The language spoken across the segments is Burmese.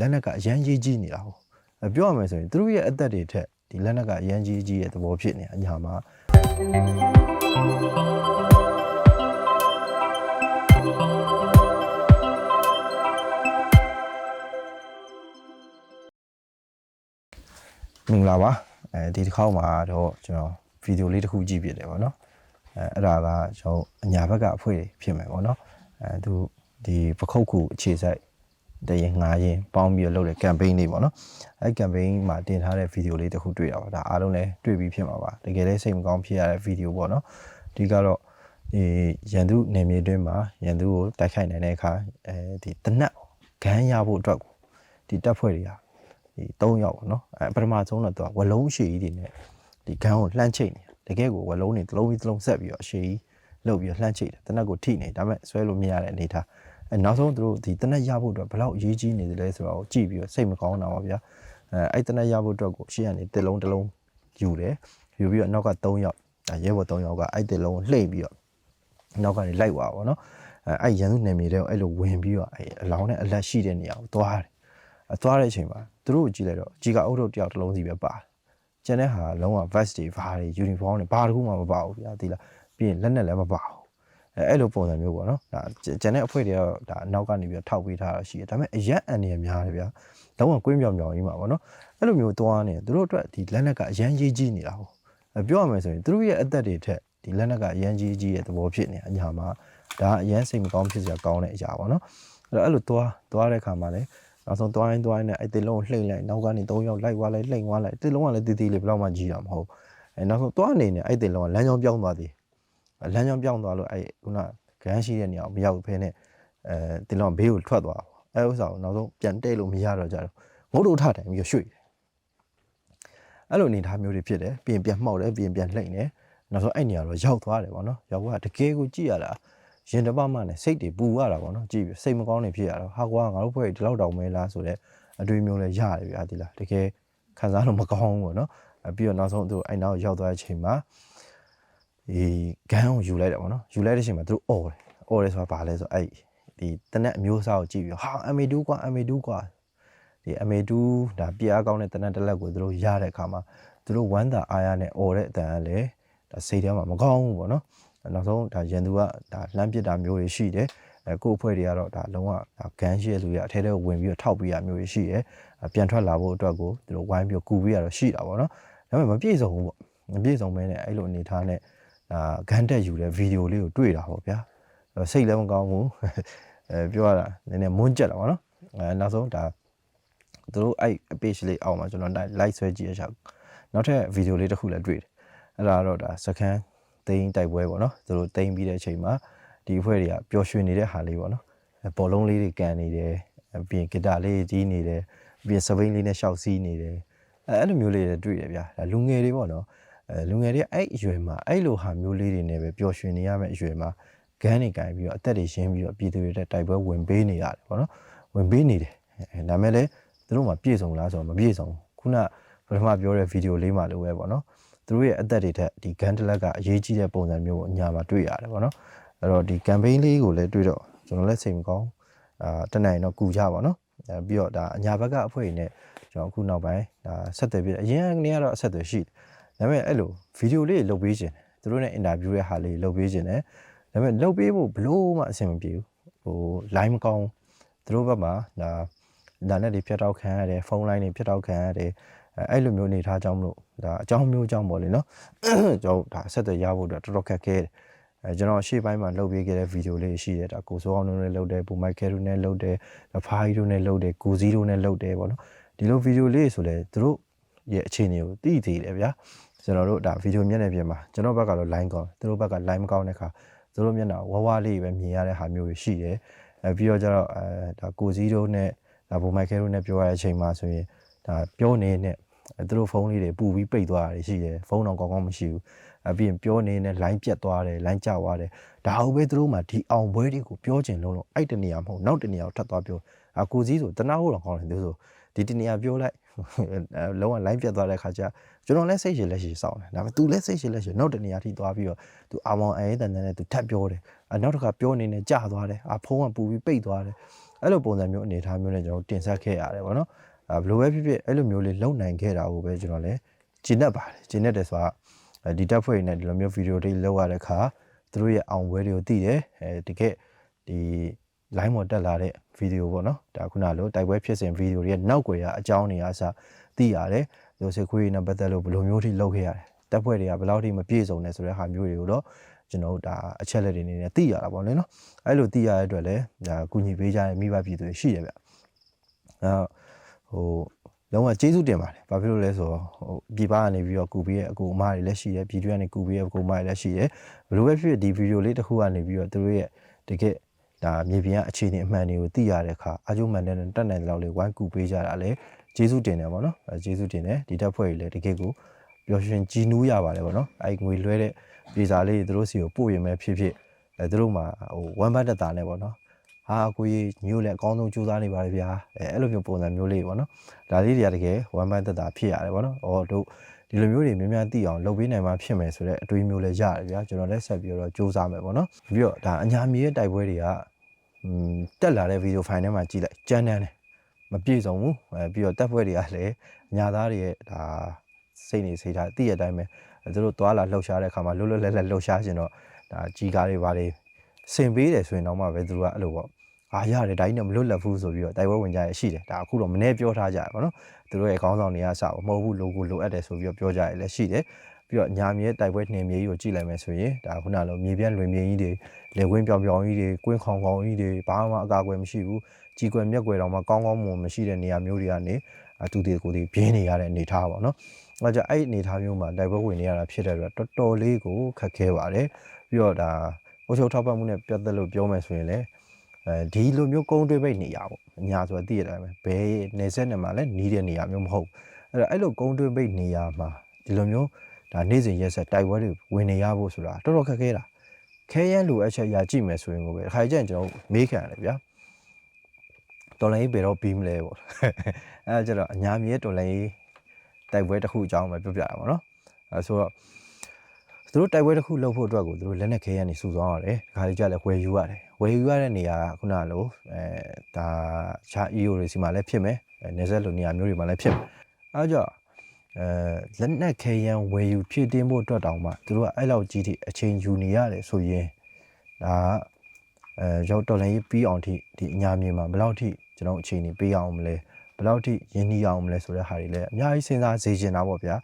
လက်နက်ကအရန်ကြီးကြီးနေတာဟုတ်အဲပြောရမယ်ဆိုရင်သူတို့ရဲ့အသက်တွေထက်ဒီလက်နက်ကအရန်ကြီးကြီးရဲ့သဘောဖြစ်နေအညာမှာမင်္ဂလာပါအဲဒီတစ်ခေါက်မှာတော့ကျွန်တော်ဗီဒီယိုလေးတစ်ခုကြည့်ပြတယ်ဗောနော်အဲအဲ့ဒါကကျွန်တော်အညာဘက်ကအဖွေဖြစ်မယ်ဗောနော်အဲသူဒီပခုတ်ခုအခြေစိုက် တရင်ငားရင်ပေါင်းပြီးတော့လုပ်တဲ့ campaign လေးပေါ့နော်အဲ campaign မှာတင်ထားတဲ့ဗီဒီယိုလေးတစ်ခုတွေ့ရပါဒါအားလုံးလည်းတွေ့ပြီးဖြစ်မှာပါတကယ်လည်းစိတ်မကောင်းဖြစ်ရတဲ့ဗီဒီယိုပေါ့နော်ဒီကတော့ဒီရန်သူနေမြေတွင်းမှာရန်သူကိုတိုက်ခိုက်နိုင်တဲ့အခါအဲဒီတနက်ဂန်းရဖို့အတွက်ကိုဒီတပ်ဖွဲ့တွေကဒီ၃ယောက်ပေါ့နော်အဲပထမဆုံးတော့သူကဝလုံးရှည်ကြီးတွေနဲ့ဒီဂန်းကိုလှမ်းချိတ်နေတကယ်ကိုဝလုံးတွေတစ်လုံးပြီးတစ်လုံးဆက်ပြီးတော့အရှည်ကြီးလှုပ်ပြီးတော့လှမ်းချိတ်တယ်တနက်ကိုထိနေဒါပေမဲ့ဆွဲလို့မရတဲ့အနေထား အဲနောက်ဆုံးသူတို့ဒီတနက်ရဖို့အတွက်ဘယ်လောက်အရေးကြီးနေသလဲဆိုတော့ကြည့်ပြီးတော့စိတ်မကောင်းတာပါဗျာအဲအဲ့တနက်ရဖို့အတွက်ကိုရှေ့ကနေတစ်လုံးတစ်လုံးယူတယ်ယူပြီးတော့နောက်က၃ယောက်ဒါရဲဘော်၃ယောက်ကအဲ့တစ်လုံးကိုလှိမ့်ပြီးတော့နောက်ကနေလိုက်သွားပါတော့အဲအဲ့ရန်သူနယ်မြေတဲ့အဲ့လိုဝင်ပြီးတော့အဲ့အလောင်းနဲ့အလက်ရှိတဲ့နေရာကိုသွားတယ်အသွားတဲ့အချိန်မှာသူတို့ကိုကြည့်လိုက်တော့ကြီးကအုပ်ထုပ်တယောက်တစ်လုံးစီပဲပါတယ်ကျန်တဲ့ဟာလုံးဝ vest တွေဘာတွေ uniform တွေဘာတစ်ခုမှမပါဘူးဗျာဒီလားပြီးရင်လက်နဲ့လည်းမပါဘူး အဲအဲ့လိုပုံစံမျိုးပေါ့နော်ဒါကျန်တဲ့အဖွဲတွေကတော့ဒါအနောက်ကနေပြီးတော့ထောက်ပေးထားတာရှိတယ်ဒါပေမဲ့အရက်အန်နေများတယ်ဗျာလုံးဝကွင်းပြောင်ပြောင်ကြီးမှာပေါ့နော်အဲ့လိုမျိုးသွားနေသူတို့အတွက်ဒီလက်နက်ကအရန်ကြီးကြီးနေတာဟုတ်အဲပြောရမယ်ဆိုရင်သူတို့ရဲ့အသက်တွေထက်ဒီလက်နက်ကအရန်ကြီးကြီးရဲ့သဘောဖြစ်နေအညာမှာဒါအရန်စိတ်မကောင်းဖြစ်စရာကောင်းတဲ့အရာပေါ့နော်အဲ့တော့အဲ့လိုသွားသွားတဲ့ခါမှာလည်းနောက်ဆုံးသွားရင်သွားရင်လည်းအဲ့တစ်လုံးကိုလှိမ့်လိုက်နောက်ကနေ၃ယောက်လိုက်သွားလိုက်လှိမ့်သွားလိုက်တစ်လုံးကလည်းတီးတီးလေးဘယ်တော့မှကြီးတာမဟုတ်အဲနောက်ဆုံးသွားနေနေအဲ့တစ်လုံးကလမ်းကြောင်းပြောင်းသွားသေး လမ်းကြောင်းပြောင်းသွားလို့အဲ့ခုနဂန်းရှိတဲ့နေရာကိုမရောက်ဖဲနဲ့အဲတစ်လုံးကဘေးကိုထွက်သွားအဲ့ဥစ္စာကိုနောက်ဆုံးပြန်တဲ့လို့မရတော့ကြတော့ငုတ်တို့ထတိုင်ပြီးရွှေ့တယ်အဲ့လိုအနေထားမျိုးတွေဖြစ်တယ်ပြင်ပြန်မှောက်တယ်ပြင်ပြန်လှိမ့်တယ်နောက်ဆုံးအဲ့နေရာတော့ရောက်သွားတယ်ပေါ့နော်ရောက်သွားတကယ်ကိုကြည့်ရတာရင်တစ်ပတ်မှနဲ့စိတ်တွေပူရတာပေါ့နော်ကြည့်ပြီးစိတ်မကောင်းနေဖြစ်ရတော့ဟာကွာငါတို့ဖွဲ့ဒီလောက်တောင်မဲလားဆိုတော့အတွေးမျိုးလဲရတယ်ဗျာဒီလားတကယ်ခံစားလို့မကောင်းဘူးပေါ့နော်အပြီးတော့နောက်ဆုံးသူအဲ့နောက်ရောက်သွားတဲ့အချိန်မှာ ဒီဂန်းကိုယူလိုက်တယ်ပေါ့နော်ယူလိုက်တဲ့အချိန်မှာသူတို့អော်တယ်អော်တယ်ဆိုတာဘာလဲဆိုအဲ့ဒီတနက်အမျိုးအစားကိုကြည့်ပြီးဟာ MA2 กว่า MA2 กว่าဒီ MA2 ဒါပြအားကောင်းတဲ့တနက်တစ်လက်ကိုသူတို့ရတဲ့အခါမှာသူတို့ဝမ်းသာအားရနဲ့អော်တဲ့အတန်ကလည်းဒါစိတ်ထဲမှာမကောင်းဘူးပေါ့နော်နောက်ဆုံးဒါရန်သူကဒါလှမ်းပစ်တာမျိုးတွေရှိတယ်အဲကို့အဖွဲ့တွေကတော့ဒါလုံးဝဒါဂန်းရှိတဲ့လူတွေအထဲထဲဝင်ပြီးတော့ထောက်ပြီးရမျိုးတွေရှိတယ်ပြန်ထွက်လာဖို့အတွက်ကိုသူတို့ဝိုင်းပြီးကူပြီးရတော့ရှိတာပေါ့နော်ဒါပေမဲ့မပြည့်စုံဘူးပေါ့မပြည့်စုံမဲနဲ့အဲ့လိုအနေထားနဲ့ ဒါဂန်းတက်ယူတဲ့ဗီဒီယိုလေးကိုတွေ့တာပေါ့ဗျာစိတ်လည်းမကောင်းဘူးအဲပြောရတာနည်းနည်းမွန်းကြက်တာပေါ့နော်အဲနောက်ဆုံးဒါသူတို့အဲ့ page လေးအောက်မှာကျွန်တော် like ဆွဲကြည့်ရချောက်နောက်ထပ်ဗီဒီယိုလေးတစ်ခုလည်းတွေ့တယ်အဲ့ဒါတော့ဒါစကန်သိန်းတိုက်ပွဲပေါ့နော်သူတို့သိန်းပြီးတဲ့အချိန်မှာဒီအဖွဲ့တွေကပျော်ရွှင်နေတဲ့ဟာလေးပေါ့နော်ဘောလုံးလေးတွေကန်နေတယ်ပြီးရင်ဂီတာလေးကြီးနေတယ်ပြီးရင်စပိန်လေးနဲ့ရှောက်စီးနေတယ်အဲအဲ့လိုမျိုးလေးတွေတွေ့တယ်ဗျာဒါလူငယ်တွေပေါ့နော် အဲလူငယ်တွေအဲ့အရွယ်မှာအဲ့လိုဟာမျိုးလေးတွေနဲ့ပဲပျော်ရွှင်နေရမယ့်အရွယ်မှာဂန်းနေကြပြီးတော့အသက်တွေရှင်းပြီးတော့ပြည်သူတွေတက်တိုက်ပွဲဝင်ပေးနေရတယ်ပေါ့နော်ဝင်ပေးနေတယ်အဲဒါမဲ့လည်းသူတို့မှပြည့်စုံလားဆိုတော့မပြည့်စုံခုနပထမပြောတဲ့ဗီဒီယိုလေးမှာလိုပဲပေါ့နော်သူတို့ရဲ့အသက်တွေထက်ဒီဂန်တလက်ကအရေးကြီးတဲ့ပုံစံမျိုးကိုအညာမှာတွေ့ရတယ်ပေါ့နော်အဲ့တော့ဒီ campaign လေးကိုလည်းတွေ့တော့ကျွန်တော်လည်းစိတ်မကောင်းအာတနိုင်တော့ကူကြပါတော့အဲပြီးတော့ဒါအညာဘက်ကအဖွဲ့တွေနဲ့ကျွန်တော်အခုနောက်ပိုင်းဒါဆက်သွယ်ပြီးအရင်ကနေကတော့အဆက်သွယ်ရှိတယ် ဒါပေမဲ့အဲ့လိုဗီဒီယိုလေးလုပ်ပေးခြင်းသူတို့နဲ့အင်တာဗျူးရဲ့ဟာလေးလုပ်ပေးခြင်းတယ်ဒါပေမဲ့လုပ်ပေးဖို့ဘလို့မှအဆင်မပြေဘူးဟို line မကောင်းသူတို့ဘက်မှာဒါဒါနဲ့တွေဖြတ်တောက်ခံရတယ်ဖုန်းလိုင်းတွေဖြတ်တောက်ခံရတယ်အဲ့လိုမျိုးနေထားကြောင်းမလို့ဒါအကြောင်းမျိုးကြောင်းပေါ့လေနော်ကျွန်တော်ဒါဆက်သွယ်ရဖို့အတွက်တော်တော်ခက်ခဲတယ်အဲကျွန်တော်ရှေ့ပိုင်းမှာလုပ်ပေးခဲ့တဲ့ဗီဒီယိုလေးရှိတယ်ဒါကိုစိုးအောင်တို့နဲ့လုပ်တယ်ဘူမိုက်ကဲတို့နဲ့လုပ်တယ်ဖားကြီးတို့နဲ့လုပ်တယ်ကိုစီတို့နဲ့လုပ်တယ်ပေါ့နော်ဒီလိုဗီဒီယိုလေးဆိုလဲသူတို့ရဲ့အခြေအနေကိုသိသေးတယ်ဗျာ ကျွန်တော်တို့ဒါဗီဒီယိုမျက်နှာပြင်မှာကျွန်တော်ဘက်ကတော့ line ကောင်းသူတို့ဘက်က line မကောင်းတဲ့ခါသူတို့မျက်နှာဝဝလေးပဲမြင်ရတဲ့ဟာမျိုးတွေရှိတယ်အဲပြီးတော့ကျတော့အဲဒါကိုစီတို့နဲ့ဒါဘူမိုက်ကဲတို့နဲ့ပြောရတဲ့အချိန်မှာဆိုရင်ဒါပြောနေတဲ့သူတို့ဖုန်းလေးတွေပူပြီးပိတ်သွားတာရှိတယ်ဖုန်းတော့ကောင်းကောင်းမရှိဘူးအပြင်ပြောနေနဲ့ line ပြတ်သွားတယ် line ကျသွားတယ်ဒါဟုတ်ပဲသူတို့မှဒီအောင်ပွဲတွေကိုပြောချင်လုံးလုံးအဲ့တနေရာမဟုတ်နောက်တနေရာကိုထပ်သွားပြောအကိုကြီးဆိုတနာဟုတ်တော့ကောင်းတယ်သူဆိုဒီတနေရာပြောလိုက် လုံးဝ line ပြတ်သွားတဲ့ခါကျကျွန်တော်လည်းစိတ်ရှည်လက်ရှည်စောင့်တယ်ဒါပေမဲ့ तू လည်းစိတ်ရှည်လက်ရှည်နောက်တနေရာထိသွားပြီးတော့ तू အာမောင်အဲတန်တန်နဲ့ तू ထပ်ပြောတယ်အနောက်တစ်ခါပြောနေနဲ့ကြာသွားတယ်အဖုံးကပူပြီးပိတ်သွားတယ် အဲ့လိုပုံစံမျိုးအနေအထားမျိုးနဲ့ကျွန်တော်တင်ဆက်ခဲ့ရတယ်ပေါ့နော်အဲဘယ်လိုပဲဖြစ်ဖြစ်အဲ့လိုမျိုးလေးလုံနိုင်ခဲ့တာကိုပဲကျွန်တော်လည်းကျင့်တတ်ပါတယ်ကျင့်တတ်တယ်ဆိုတာဒီတက်ဖွဲ့နဲ့ဒီလိုမျိုးဗီဒီယိုတွေလောက်ရတဲ့အခါသူတို့ရဲ့အောင်ပွဲတွေကိုသိတယ်အဲတကယ်ဒီ line ပေါ်တက်လာတဲ့ဗီဒီယိုပေါ့နော်ဒါခုနလိုတိုက်ပွဲဖြစ်စဉ်ဗီဒီယိုတွေရဲ့နောက်ွယ်ရာအကြောင်းတွေအစားသိရတယ်ဒီစေခွေးနဲ့ပတ်သက်လို့ဘယ်လိုမျိုးထိလုပ်ခဲ့ရတယ်တက်ဖွဲ့တွေကဘယ်လောက်ထိမပြည့်စုံလဲဆိုတဲ့ဟာမျိုးတွေကိုတော့ကျွန်တော်တို့ဒါအချက်လက်တွေနေနဲ့သိရတာပေါ့လေနော်အဲ့လိုသိရတဲ့အတွက်လည်းဒါကုညီပေးကြတဲ့မိဘပြည်သူတွေရှိတယ်ဗျအဲဟိုလုံးဝကျေးဇူးတင်ပါတယ်။ဘာဖြစ်လို့လဲဆိုတော့ဟိုပြည်ပကနေပြီးတော့ကူပေးရဲ့အကူအမတွေလည်းရှိတယ်ပြည်တွင်းကနေကူပေးရဲ့အကူအမတွေလည်းရှိတယ်။ဘယ်လိုပဲဖြစ်ဖြစ်ဒီဗီဒီယိုလေးတစ်ခုကနေပြီးတော့သူတို့ရဲ့တကယ် ဒါမြေပြင်ကအခြေအနေအမှန်တွေကိုသိရတဲ့အခါအာကျုံမှန်တဲ့တက်နိုင်တဲ့လောက်လေးဝိုင်းကူပေးကြတာလည်းကျေးဇူးတင်တယ်ပေါ့နော်။အဲကျေးဇူးတင်တယ်ဒီတက်ဖွဲ့ကြီးလည်းတကယ်ကိုပျော်ရွှင်ကြည်နူးရပါတယ်ပေါ့နော်။အဲငွေလွှဲတဲ့ပြေစာလေးတွေသူတို့စီကိုပို့ရင်ပဲဖြစ်ဖြစ်အဲသူတို့မှာဟိုဝမ်းပတ်တက်တာနဲ့ပေါ့နော်။ဟာကိုကြီးမျိုးလည်းအကောင်းဆုံးကြိုးစားနေပါလေဗျာအဲအဲ့လိုမျိုးပုံစံမျိုးလေးပေါ့နော်ဒါလေးတွေကတကယ်ဝမ်းပန်းသက်သာဖြစ်ရတယ်ပေါ့နော်ဩတို့ ဒီလိုမျိုးတွေများများသိအောင်လုပ်ပေးနိုင်မှဖြစ်မယ်ဆိုတော့အတွေးမျိုးလည်းရတယ်ဗျာကျွန်တော်လည်းဆက်ပြီးတော့စူးစမ်းမယ်ပေါ့နော်ပြီးတော့ဒါအညာမီရဲ့တိုက်ပွဲတွေကอืมတက်လာတဲ့ဗီဒီယိုဖိုင်ထဲမှာကြည့်လိုက်ကြမ်းတမ်းတယ်မပြည့်စုံဘူးအဲပြီးတော့တက်ပွဲတွေကလည်းညာသားတွေရဲ့ဒါစိတ်နေစိတ်ထားတည့်ရတဲ့အတိုင်းပဲသူတို့သွားလာလှုပ်ရှားတဲ့အခါမှာလွတ်လွတ်လပ်လပ်လှုပ်ရှားခြင်းတော့ဒါကြီးကားတွေဘာတွေစင်ပေးတယ်ဆိုရင်တော့မှပဲသူတို့ကအဲ့လိုပေါ့ အာရတယ်ဒါကြီးနဲ့မလွတ်လပ်ဘူးဆိုပြီးတော့တိုက်ပွဲဝင်ကြရရှိတယ်ဒါအခုတော့မနေ့ပြောထားကြရပါတော့သူတို့ရဲ့ခေါင်းဆောင်တွေကစမဟုတ်ဘူးလိုကိုလိုအပ်တယ်ဆိုပြီးတော့ပြောကြရလည်းရှိတယ်ပြီးတော့ညာမြေတိုက်ပွဲနှင်မြေကြီးကိုကြည့်လိုက်မယ်ဆိုရင်ဒါခုနလိုမြေပြန့်လွင်မြေကြီးတွေလေကွင်းပြောင်ပြောင်ကြီးတွေကွင်းခေါင်ခေါင်ကြီးတွေဘာမှအကာအကွယ်မရှိဘူးကြီးကွယ်မြက်ကွယ်တော့မှကောင်းကောင်းမွန်မရှိတဲ့နေရာမျိုးတွေကနေသူတေကိုယ်တွေပြင်းနေရတဲ့အနေထားပါတော့အဲကြောင့်အဲ့အနေထားမျိုးမှာတိုက်ပွဲဝင်နေရတာဖြစ်တဲ့အတွက်တော်တော်လေးကိုခက်ခဲပါတယ်ပြီးတော့ဒါအုပ်ချုပ်ထောက်ပံ့မှုနဲ့ပြတ်သက်လို့ပြောမယ်ဆိုရင်လည်း အဲဒီလိုမျိုးကုန်းတွေးပိတ်နေရပေါ့အများဆိုသိရတယ်ပဲဘယ်နေဆက်နေမှာလဲနီးတဲ့နေရာမျိုးမဟုတ်အဲ့တော့အဲ့လိုကုန်းတွေးပိတ်နေရမှာဒီလိုမျိုးဒါနေ့စဉ်ရက်ဆက်တိုက်ပွဲတွေဝင်နေရဖို့ဆိုတာတော်တော်ခက်ခဲတာခဲရန်လိုအပ်ချက်ရကြည့်မယ်ဆိုရင်ကိုပဲတစ်ခါကျရင်ကျွန်တော်မေးခံရတယ်ဗျာတော်လိုင်းဘယ်တော့ပြီးမလဲပေါ့အဲဒါကြတော့အညာမြေတော်လိုင်းတိုက်ပွဲတစ်ခုအကြောင်းပဲပြောပြတာပေါ့နော်အဲဆိုတော့ သူတို့တိုက်ပွဲတစ်ခုလုပ်ဖို့အတွက်ကိုသူတို့လက်နက်ခဲရန်နေစုဆောင်းရတယ်ဒီခါလေးကြလည်းဝယ်ယူရတယ်ဝယ်ယူရတဲ့နေရာကခုနလိုအဲဒါချာ EO တွေစီမှာလည်းဖြစ်မယ်နေဆက်လိုနေရာမျိုးတွေမှာလည်းဖြစ်မယ်အဲကြောင့်အဲလက်နက်ခဲရန်ဝယ်ယူဖြစ်တင်းဖို့အတွက်တောင်မှသူတို့ကအဲ့လောက်ကြီးထိအချိန်ယူနေရတယ်ဆိုရင်ဒါအဲရောက်တော်လည်းပြီးအောင်ထိဒီအညာမြေမှာဘယ်လောက်ထိကျွန်တော်အချိန်နေပေးအောင်မလဲ ဘယ်လောက်ထိရင်းနှီးအောင်မလဲဆိုတဲ့ဟာတွေလည်းအများကြီးစဉ်းစားစေချင်တာပေါ့ဗျာ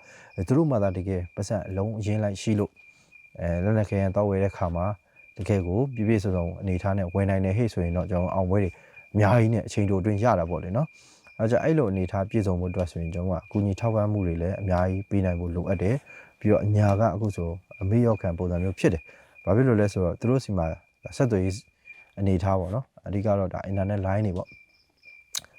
သူတို့မှသာတကယ်ပတ်စံအလုံးအရင်လိုက်ရှိလို့အဲလက်လက်ခဲရန်တောက်ဝဲတဲ့ခါမှာတကယ်ကိုပြည့်ပြည့်စုံစုံအနေထားနဲ့ဝင်နိုင်တယ်ဟဲ့ဆိုရင်တော့ကျွန်တော်အောင်ပွဲတွေအများကြီးနဲ့အချိန်တိုအတွင်းရတာပေါ့လေနော်အဲကြအဲ့လိုအနေထားပြည့်စုံမှုအတွက်ဆိုရင်ကျွန်တော်ကအကူအညီထောက်ပံ့မှုတွေလည်းအများကြီးပေးနိုင်ဖို့လိုအပ်တယ်ပြီးတော့အညာကအခုဆိုအမေရောက်ခံပုံစံမျိုးဖြစ်တယ်ဘာဖြစ်လို့လဲဆိုတော့သူတို့စီမှာဆက်သွယ်ရေးအနေထားပေါ့နော်အဓိကတော့ဒါ internet line တွေပေါ့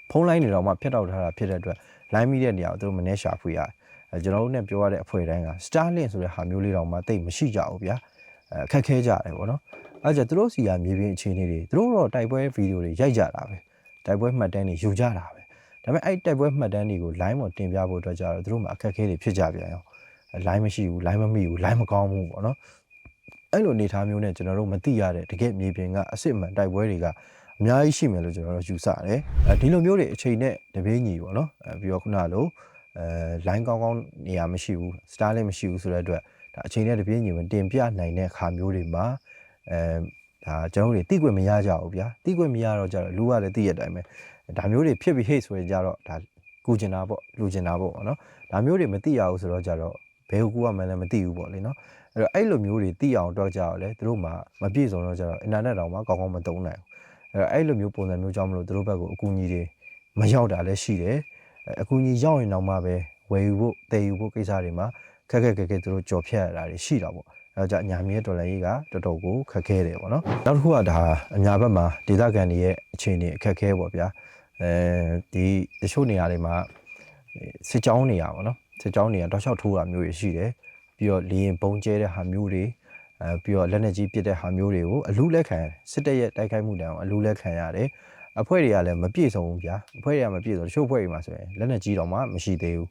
ဖုန်းလိုင်းတွေတော့မှဖြတ်တောက်ထားတာဖြစ်တဲ့အတွက် line မိတဲ့နေရာကိုသူတို့မနေရှာဖွေရတယ်အဲကျွန်တော်တို့ ਨੇ ပြောရတဲ့အဖွဲ့တိုင်းက Starlink ဆိုတဲ့ဟာမျိုးလေးတော့မှတိတ်မရှိကြဘူးဗျာအခက်ခဲကြတယ်ပေါ့နော်အဲကြသူတို့စီကမြေပြင်အခြေအနေတွေသူတို့တော့တိုက်ပွဲဗီဒီယိုတွေရိုက်ကြတာပဲတိုက်ပွဲမှတ်တမ်းတွေယူကြတာပဲဒါပေမဲ့အဲ့တိုက်ပွဲမှတ်တမ်းတွေကို line ပေါ်တင်ပြဖို့အတွက်ကြတော့သူတို့မှာအခက်ခဲတွေဖြစ်ကြပြန်ရော line မရှိဘူး line မမိဘူး line မကောင်းဘူးပေါ့နော်အဲ့လိုအနေထားမျိုးနဲ့ကျွန်တော်တို့မသိရတဲ့တကယ်မြေပြင်ကအစ်စ်မှန်တိုက်ပွဲတွေက အများကြီးရှိမယ်လို့ကျွန်တော်တို့ယူဆတယ်အဲဒီလိုမျိုးတွေအချိန်နဲ့တပေးညီပေါ့နော်အဲပြီးတော့ခုနလိုအဲ line ကောင်းကောင်းနေရာမရှိဘူး star လည်းမရှိဘူးဆိုတဲ့အတွက်ဒါအချိန်နဲ့တပြေးညီဝင်တင်ပြနိုင်တဲ့ခါမျိုးတွေမှာအဲဒါကျွန်တော်တို့တိကွက်မရကြဘူးဗျာတိကွက်မရတော့ကြတော့လူကလည်းသိရတဲ့အတိုင်းပဲဒါမျိုးတွေဖြစ်ပြီးဟိတ်ဆိုရင်ကြတော့ဒါကူကျင်တာပေါ့လူကျင်တာပေါ့နော်ဒါမျိုးတွေမသိရဘူးဆိုတော့ကြတော့ဘယ်ကူကမှလည်းမသိဘူးပေါ့လေနော်အဲ့တော့အဲ့လိုမျိုးတွေသိအောင်တော့ကြတော့လေသူတို့မှမပြည့်စုံတော့ကြတော့အင်တာနက်တောင်မှကောင်းကောင်းမသုံးနိုင်ဘူးအဲ့ တော့အဲ့လိုမျိုးပုံစံမျိုးကြောင့်မလို့သူတို့ဘက်ကိုအကူအညီတွေမရောက်တာလည်းရှိတယ်အကူအညီရောက်ရင်တော့မှပဲဝယ်ယူဖို့တည်ယူဖို့ကိစ္စတွေမှာခက်ခက်ခက်ခဲသူတို့ကြော်ဖြတ်ရတာတွေရှိတာပေါ့အဲကြောင့်အညာမီရဲ့ဒေါ်လာကြီးကတော်တော်ကိုခက်ခဲတယ်ပေါ့နော်နောက်တစ်ခုကဒါအညာဘက်မှာဒေသခံတွေရဲ့အခြေအနေအခက်ခဲပေါ့ဗျာအဲဒီတချို့နေရာတွေမှာစစ်ကြောင်းနေရာပေါ့နော်စစ်ကြောင်းနေရာတောက်လျှောက်ထိုးတာမျိုးတွေရှိတယ်ပြီးတော့လေရင်ပုံကျဲတဲ့ဟာမျိုးတွေ အဲပြီးတော့လက်နက်ကြီးပစ်တဲ့ဟာမျိုးတွေကိုအလူလက်ခံစစ်တပ်ရဲ့တိုက်ခိုက်မှုတောင်အလူလက်ခံရတယ်အဖွဲ့တွေကလည်းမပြည့်စုံဘူးဗျာအဖွဲ့တွေကမပြည့်စုံတချို့အဖွဲ့တွေမှာဆိုရင်လက်နက်ကြီးတော့မှမရှိသေးဘူး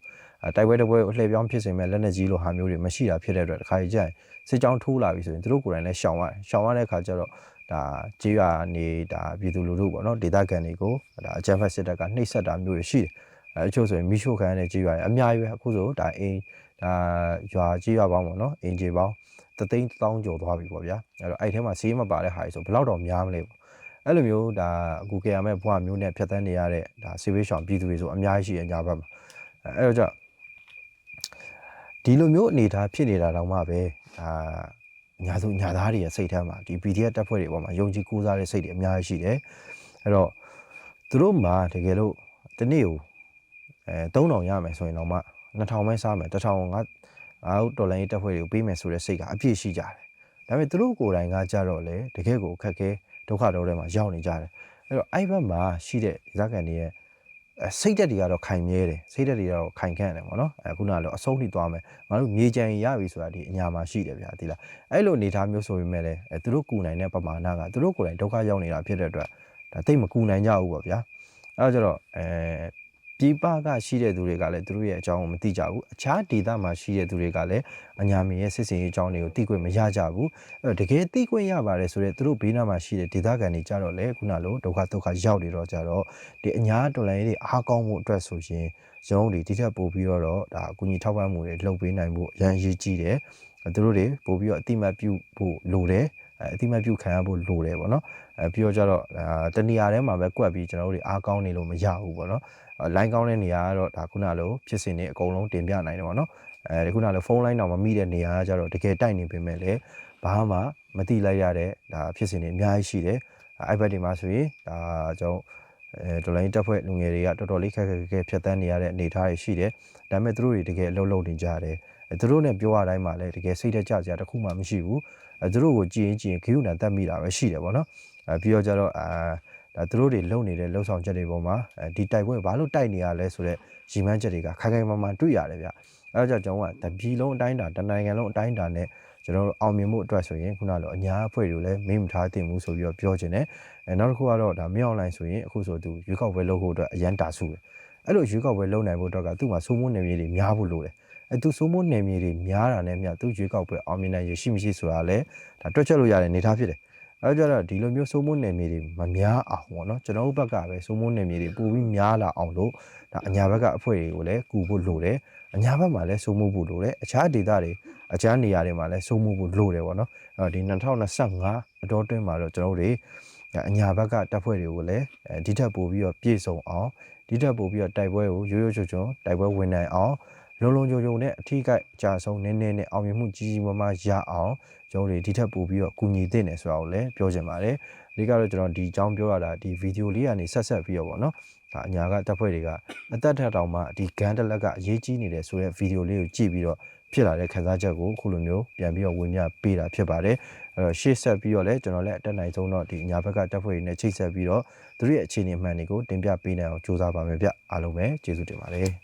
တိုက်ပွဲတစ်ပွဲကိုအလှည့်ပြောင်းဖြစ်စေမဲ့လက်နက်ကြီးလိုဟာမျိုးတွေမရှိတာဖြစ်တဲ့အတွက်တစ်ခါကြီးကျရင်စစ်ကြောင်းထိုးလာပြီဆိုရင်သူတို့ကိုယ်တိုင်လည်းရှောင်ရတယ်ရှောင်ရတဲ့အခါကျတော့ဒါကြေးရွာနေဒါပြည်သူလူထုပေါ့နော်ဒေသခံတွေကိုဒါအကြမ်းဖက်စစ်တပ်ကနှိပ်စက်တာမျိုးတွေရှိတယ်အဲအချို့ဆိုရင်မိရှို့ခံရတဲ့ကြေးရွာတွေအများကြီးပဲအခုဆိုဒါအိမ် ဒါရွာကြေးရွာပေါင်းပေါ့နော်အင်ဂျီပေါင်းတသိန်းတောင်းကျော်သွားပြီပေါ့ဗျာအဲ့တော့အဲ့ထဲမှာစီးမပါတဲ့ဟာတွေဆိုဘယ်လောက်တော့များမလဲပေါ့အဲ့လိုမျိုးဒါအခုကြရမဲ့ဘွားမျိုးနဲ့ဖြတ်တန်းနေရတဲ့ဒါဆေးဝေးရှောင်ပြည်သူတွေဆိုအများကြီးရှိရညာဘက်မှာအဲ့တော့ကြောင့်ဒီလိုမျိုးအနေအထားဖြစ်နေတာတော့မှပဲဒါညာစုညာသားတွေရဲ့စိတ်ထဲမှာဒီ PDF တပ်ဖွဲ့တွေပေါ်မှာယုံကြည်ကိုးစားတဲ့စိတ်တွေအများကြီးရှိတယ်အဲ့တော့သူတို့မှာတကယ်လို့တနေ့ကိုအဲ3000ရမယ်ဆိုရင်တော့မှ 2000ပဲစားမယ်1000ငါအောက်ဒေါ်လာရေးတပ်ဖွဲ့တွေကိုပေးမယ်ဆိုတဲ့စိတ်ကအပြည့်ရှိကြတယ်ဒါပေမဲ့သူတို့ကိုယ်တိုင်ကကြတော့လေတကယ်ကိုအခက်ခဲဒုက္ခတော့ထဲမှာရောက်နေကြတယ်အဲ့တော့အဲ့ဘက်မှာရှိတဲ့ဇာကန်တွေရဲ့အဲစိတ်သက်တွေကတော့ခိုင်မြဲတယ်စိတ်သက်တွေကတော့ခိုင်ခန့်တယ်ပေါ့နော်အဲခုနကလည်းအဆုံးထိသွားမယ်ငါတို့မြေကြံရပြီဆိုတာဒီအညာမှာရှိတယ်ဗျာဒီလားအဲ့လိုအနေထားမျိုးဆိုပေမဲ့လည်းအဲသူတို့ကူနိုင်တဲ့ပမာဏကသူတို့ကိုယ်တိုင်ဒုက္ခရောက်နေတာဖြစ်တဲ့အတွက်ဒါတိတ်မကူနိုင်ကြဘူးပေါ့ဗျာအဲ့တော့ကျတော့အဲ ပြည်ပကရှိတဲ့သူတွေကလည်းသူတို့ရဲ့အကြောင်းကိုမသိကြဘူးအခြားဒေသမှာရှိတဲ့သူတွေကလည်းအညာမင်းရဲ့စစ်စင်ရေးအကြောင်းတွေကိုသိခွင့်မရကြဘူးအဲ့တော့တကယ်သိခွင့်ရပါတယ်ဆိုတော့သူတို့ဘေးနားမှာရှိတဲ့ဒေသခံတွေကြတော့လေခုနလိုဒုက္ခဒုက္ခရောက်နေတော့ကြတော့ဒီအညာတော်လိုင်းတွေအားကောင်းမှုအတွက်ဆိုရင်ရုံးတွေဒီထက်ပိုပြီးတော့ဒါအကူအညီထောက်ပံ့မှုတွေလုပ်ပေးနိုင်ဖို့အရန်ရည်ကြီးတယ်သူတို့တွေပို့ပြီးတော့အတိမတ်ပြုဖို့လိုတယ် အဲအတိမတ်ပြုခံရဖို့လိုတယ်ပေါ့နော်အဲပြီးတော့ကြတော့အာတနေရာထဲမှာပဲကွက်ပြီးကျွန်တော်တို့တွေအားကောင်းနေလို့မရဘူးပေါ့နော်လိုင်းကောင်းတဲ့နေရာကတော့ဒါခုနလိုဖြစ်စဉ်တွေအကုန်လုံးတင်ပြနိုင်တယ်ပေါ့နော်အဲဒီခုနလိုဖုန်းလိုင်းတော့မမိတဲ့နေရာကကြတော့တကယ်တိုက်နေပေမဲ့လည်းဘာမှမတိလိုက်ရတဲ့ဒါဖြစ်စဉ်တွေအများကြီးရှိတယ်အဲ့ဘက်ဒီမှာဆိုရင်ဒါကျွန်တော်အဲဒေါ်လာတက်ဖွဲ့လူငယ်တွေကတော်တော်လေးခက်ခက်ခဲခဲဖြတ်တန်းနေရတဲ့အနေအထားတွေရှိတယ်ဒါပေမဲ့သူတို့တွေတကယ်အလုပ်လုပ်နေကြတယ်အဲ သူတို့နဲ့ပြောရတိုင်းမှာလည်းတကယ်စိတ်သက်ကြစရာတစ်ခုမှမရှိဘူးအဲသူတို့ကိုကြည်ရင်ကြည်ရင်ခီးယူနာတတ်မိတာပဲရှိတယ်ပေါ့နော်အဲပြီးတော့ကြတော့အာဒါသူတို့တွေလုံနေတဲ့လှုပ်ဆောင်ချက်တွေပေါ်မှာအဲဒီတိုက်ပွဲဘာလို့တိုက်နေရလဲဆိုတော့ရီမန်းချက်တွေကခိုင်ခိုင်မာမာတွေ့ရတယ်ဗျအဲဒါကြောင့်ကျွန်တော်ကတပြည်လုံးအတိုင်းတာတနိုင်ငံလုံးအတိုင်းတာနဲ့ကျွန်တော်တို့အောင်မြင်မှုအတွက်ဆိုရင်ခုနလိုအညာအဖွဲ့တွေကိုလည်းမေ့မထားသင့်ဘူးဆိုပြီးတော့ပြောချင်တယ်အဲနောက်တစ်ခုကတော့ဒါမြောက်လိုင်းဆိုရင်အခုဆိုသူရွေးကောက်ပွဲလုပ်ဖို့အတွက်အရန်တာစုတယ်အဲ့လိုရွေးကောက်ပွဲလုပ်နိုင်ဖို့အတွက်ကသူ့မှာစိုးမိုးနေမြေတွေများဖို့လိုတယ် အဲသူစိုးမိုးနေမြေတွေများတာနဲ့မြတ်သူရွေးကောက်ပွဲအောင်မြင်နိုင်ရရှိမရှိဆိုတာလည်းဒါတွက်ချက်လို့ရတဲ့အနေအထားဖြစ်တယ်အဲကြတော့ဒီလိုမျိုးစိုးမိုးနယ်မြေတွေမများအောင်ပေါ့နော်ကျွန်တော်တို့ဘက်ကပဲစိုးမိုးနယ်မြေတွေပိုပြီးများလာအောင်လို့ဒါအညာဘက်ကအဖွဲ့တွေကိုလည်းကူဖို့လိုတယ်အညာဘက်မှာလည်းစိုးမိုးဖို့လိုတယ်အခြားဒေသတွေအခြားနေရာတွေမှာလည်းစိုးမိုးဖို့လိုတယ်ပေါ့နော်အဲဒီ2025အတော်တွင်းမှာတော့ကျွန်တော်တို့တွေအညာဘက်ကတပ်ဖွဲ့တွေကိုလည်းဒီထက်ပိုပြီးတော့ပြည့်စုံအောင်ဒီထက်ပိုပြီးတော့တိုက်ပွဲကိုရိုးရိုးချွတ်ချွတ်တိုက်ပွဲဝင်နိုင်အောင် လုံလုံကြုံကြုံနဲ့အထီးကိုက်ကြာဆုံးနည်းနည်းနဲ့အောင်မြင်မှုကြီးကြီးမားမားရအောင်ကျွန်တော်တွေဒီထက်ပိုပြီးတော့ကူညီသင့်တယ်ဆိုတာကိုလည်းပြောချင်ပါတယ်။ဒီကတော့ကျွန်တော်ဒီအကြောင်းပြောရတာဒီဗီဒီယိုလေးကနေဆက်ဆက်ပြီးတော့ဗောနော်။ဒါအညာကတပ်ဖွဲ့တွေကအသက်ထက်တောင်မှဒီဂန်တလက်ကအရေးကြီးနေတယ်ဆိုတဲ့ဗီဒီယိုလေးကိုကြည့်ပြီးတော့ဖြစ်လာတဲ့ခန်းစားချက်ကိုခုလိုမျိုးပြန်ပြီးတော့ဝင်ပြပေးတာဖြစ်ပါတယ်။အဲ့တော့ရှေ့ဆက်ပြီးတော့လည်းကျွန်တော်လည်းအတက်နိုင်ဆုံးတော့ဒီအညာဘက်ကတပ်ဖွဲ့တွေနဲ့ချိတ်ဆက်ပြီးတော့သူတို့ရဲ့အခြေအနေမှန်တွေကိုတင်ပြပေးနိုင်အောင်ကြိုးစားပါမယ်ဗျ။အားလုံးပဲကျေးဇူးတင်ပါတယ်။